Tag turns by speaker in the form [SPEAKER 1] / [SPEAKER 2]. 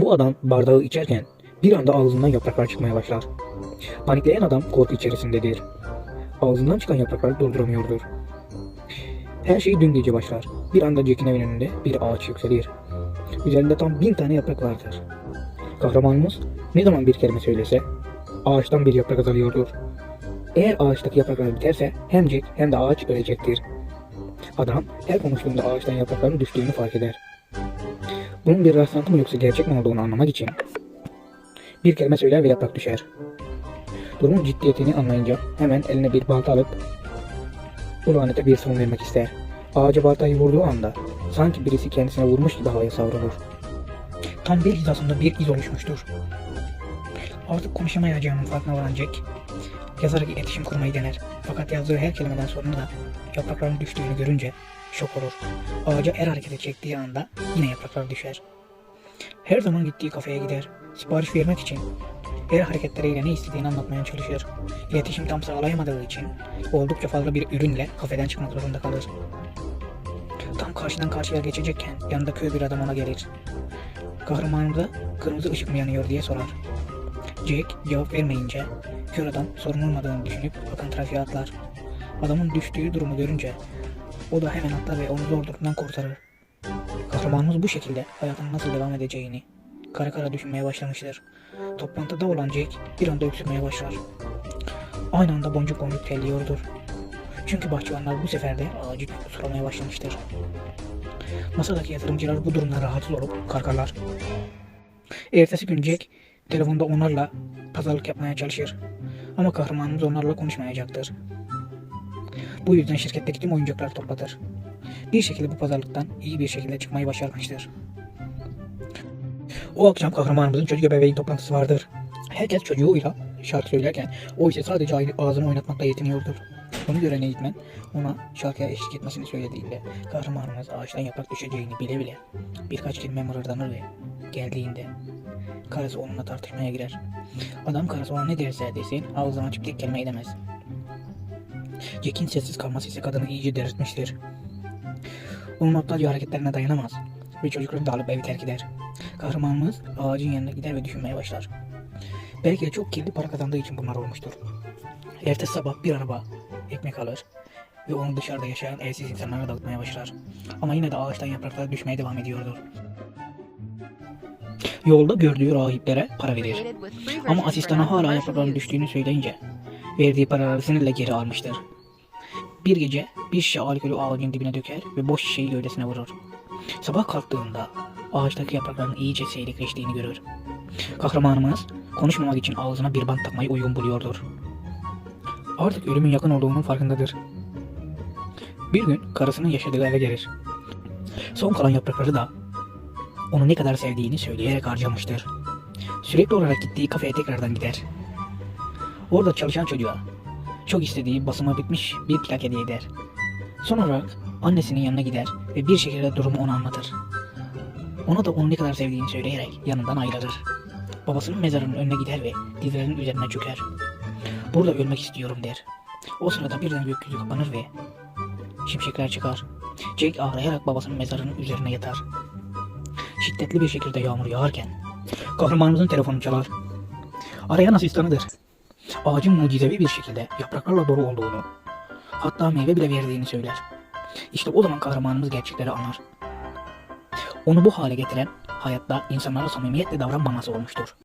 [SPEAKER 1] Bu adam bardağı içerken bir anda ağzından yapraklar çıkmaya başlar. Panikleyen adam korku içerisindedir. Ağzından çıkan yaprakları durduramıyordur. Her şey dün gece başlar. Bir anda Jack'in evinin önünde bir ağaç yükselir. Üzerinde tam bin tane yaprak vardır. Kahramanımız ne zaman bir kelime söylese ağaçtan bir yaprak azalıyordur. Eğer ağaçtaki yapraklar biterse hem Jack hem de ağaç ölecektir. Adam her konuştuğunda ağaçtan yaprakların düştüğünü fark eder. Bunun bir rastlantı mı yoksa gerçek mi olduğunu anlamak için bir kelime söyler ve yaprak düşer. Durumun ciddiyetini anlayınca hemen eline bir balta alıp bu lanete bir son vermek ister. Ağaca baltayı vurduğu anda sanki birisi kendisine vurmuş gibi havaya savrulur. Tam bir hizasında bir iz oluşmuştur. Artık konuşamayacağının farkına varan Jack, yazarak iletişim kurmayı dener. Fakat yazdığı her kelimeden sonra da yaprakların düştüğünü görünce şok olur. Ağaca er harekete çektiği anda yine yapraklar düşer. Her zaman gittiği kafeye gider. Sipariş vermek için el hareketleriyle ne istediğini anlatmaya çalışır. İletişim tam sağlayamadığı için oldukça fazla bir ürünle kafeden çıkmak zorunda kalır. Tam karşıdan karşıya geçecekken yanında köy bir adam ona gelir. Kahramanımıza kırmızı ışık mı yanıyor diye sorar. Jack cevap vermeyince kör adam sorun olmadığını düşünüp akın trafiğe atlar. Adamın düştüğü durumu görünce o da hemen atlar ve onu zor durumdan kurtarır. Kahramanımız bu şekilde hayatının nasıl devam edeceğini kara kara düşünmeye başlamıştır. Toplantıda olan Jack bir anda öksürmeye başlar. Aynı anda boncuk boncuk terliyordur. Çünkü bahçıvanlar bu sefer de ağacı sulamaya başlamıştır. Masadaki yatırımcılar bu durumdan rahatsız olup karkarlar. Ertesi gün Jack telefonda onlarla pazarlık yapmaya çalışır. Ama kahramanımız onlarla konuşmayacaktır. Bu yüzden şirketteki tüm oyuncakları toplatır. Bir şekilde bu pazarlıktan iyi bir şekilde çıkmayı başarmıştır. O akşam kahramanımızın çocuk ebeveyn toplantısı vardır. Herkes çocuğuyla şarkı söylerken o ise sadece ağzını oynatmakla yetiniyordur. Bunu gören eğitmen ona şarkıya eşlik etmesini söylediğinde kahramanımız ağaçtan yaprak düşeceğini bile bile birkaç kelime mırıldanır ve geldiğinde karısı onunla tartışmaya girer. Adam karısı ona ne derse desin ağzını açıp tek kelime edemez. Jack'in sessiz kalması ise kadını iyice delirtmiştir. Onun aptalca hareketlerine dayanamaz ve çocukları da alıp evi terk eder. Kahramanımız ağacın yanına gider ve düşünmeye başlar. Belki de çok kirli para kazandığı için bunlar olmuştur. Ertesi sabah bir araba ekmek alır ve onu dışarıda yaşayan evsiz insanlara dağıtmaya başlar. Ama yine de ağaçtan yapraklar düşmeye devam ediyordur. Yolda gördüğü rahiplere para verir. Ama asistana hala yaprakların düştüğünü söyleyince verdiği paraları sinirle geri almıştır. Bir gece bir şişe alkolü ağacın dibine döker ve boş şişeyi gövdesine vurur. Sabah kalktığında ağaçtaki yaprakların iyice seyrekleştiğini görür. Kahramanımız konuşmamak için ağzına bir bant takmayı uygun buluyordur. Artık ölümün yakın olduğunun farkındadır. Bir gün karısının yaşadığı eve gelir. Son kalan yaprakları da onu ne kadar sevdiğini söyleyerek harcamıştır. Sürekli olarak gittiği kafeye tekrardan gider. Orada çalışan çocuğa çok istediği basımı bitmiş bir plak hediye eder. Son olarak annesinin yanına gider ve bir şekilde durumu ona anlatır. Ona da onu ne kadar sevdiğini söyleyerek yanından ayrılır. Babasının mezarının önüne gider ve dizlerinin üzerine çöker. Burada ölmek istiyorum der. O sırada birden gökyüzü kapanır ve şimşekler çıkar. Jake ağlayarak babasının mezarının üzerine yatar. Şiddetli bir şekilde yağmur yağarken kahramanımızın telefonu çalar. Arayan asistanıdır. Ağacın mucizevi bir şekilde yapraklarla dolu olduğunu, hatta meyve bile verdiğini söyler. İşte o zaman kahramanımız gerçekleri anlar. Onu bu hale getiren hayatta insanlara samimiyetle davranmaması olmuştur.